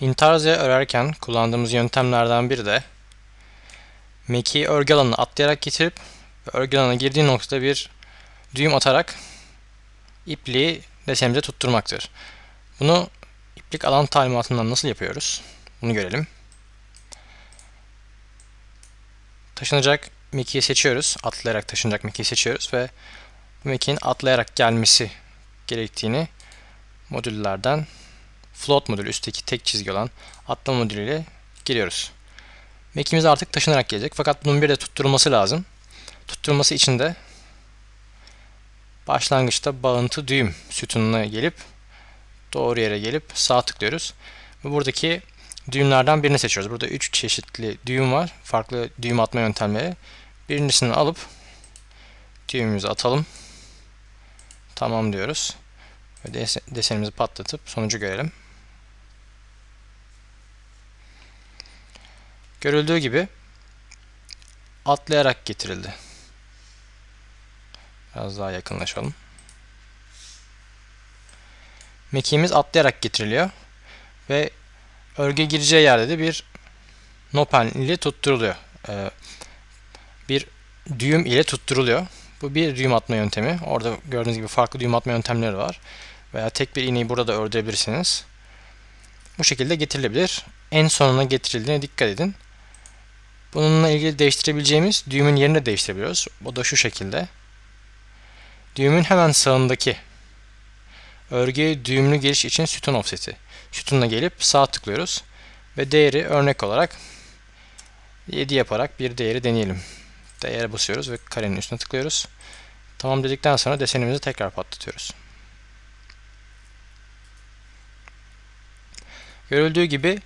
İntarziye örerken kullandığımız yöntemlerden biri de mekiği örgü alanına atlayarak getirip örgü alanına girdiği noktada bir düğüm atarak ipliği desenimize tutturmaktır. Bunu iplik alan talimatından nasıl yapıyoruz? Bunu görelim. Taşınacak mekiği seçiyoruz. Atlayarak taşınacak mekiği seçiyoruz ve bu mekiğin atlayarak gelmesi gerektiğini modüllerden float modülü üstteki tek çizgi olan atlama modülüyle giriyoruz. Mac'imiz artık taşınarak gelecek fakat bunun bir de tutturulması lazım. Tutturulması için de başlangıçta bağıntı düğüm sütununa gelip doğru yere gelip sağ tıklıyoruz. Ve buradaki düğümlerden birini seçiyoruz. Burada 3 çeşitli düğüm var. Farklı düğüm atma yöntemleri. Birincisini alıp düğümümüzü atalım. Tamam diyoruz. Ve desenimizi patlatıp sonucu görelim. Görüldüğü gibi atlayarak getirildi. Biraz daha yakınlaşalım. Mekiğimiz atlayarak getiriliyor ve örgü gireceği yerde de bir nopen ile tutturuluyor. Ee, bir düğüm ile tutturuluyor. Bu bir düğüm atma yöntemi. Orada gördüğünüz gibi farklı düğüm atma yöntemleri var. Veya tek bir iğneyi burada da ördürebilirsiniz. Bu şekilde getirilebilir. En sonuna getirildiğine dikkat edin. Bununla ilgili değiştirebileceğimiz düğümün yerini de değiştirebiliyoruz. O da şu şekilde. Düğümün hemen sağındaki örgüye düğümlü geliş için sütun offset'i. Sütunla gelip sağ tıklıyoruz ve değeri örnek olarak 7 yaparak bir değeri deneyelim. Değere basıyoruz ve karenin üstüne tıklıyoruz. Tamam dedikten sonra desenimizi tekrar patlatıyoruz. Görüldüğü gibi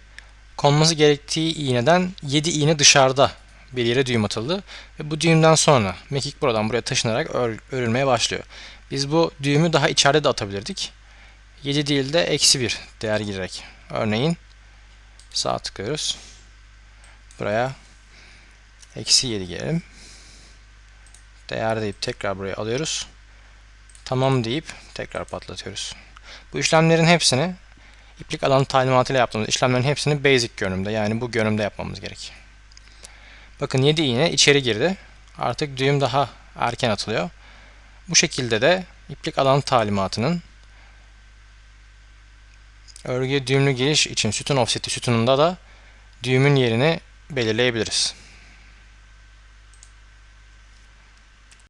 konması gerektiği iğneden 7 iğne dışarıda bir yere düğüm atıldı. Ve bu düğümden sonra mekik buradan buraya taşınarak ör, örülmeye başlıyor. Biz bu düğümü daha içeride de atabilirdik. 7 değil de eksi 1 değer girerek. Örneğin sağ tıklıyoruz. Buraya eksi 7 girelim. Değer deyip tekrar buraya alıyoruz. Tamam deyip tekrar patlatıyoruz. Bu işlemlerin hepsini iplik alanı talimatıyla yaptığımız işlemlerin hepsini basic görünümde yani bu görünümde yapmamız gerek. Bakın 7 iğne içeri girdi. Artık düğüm daha erken atılıyor. Bu şekilde de iplik alan talimatının örgüye düğümlü giriş için sütun offseti sütununda da düğümün yerini belirleyebiliriz.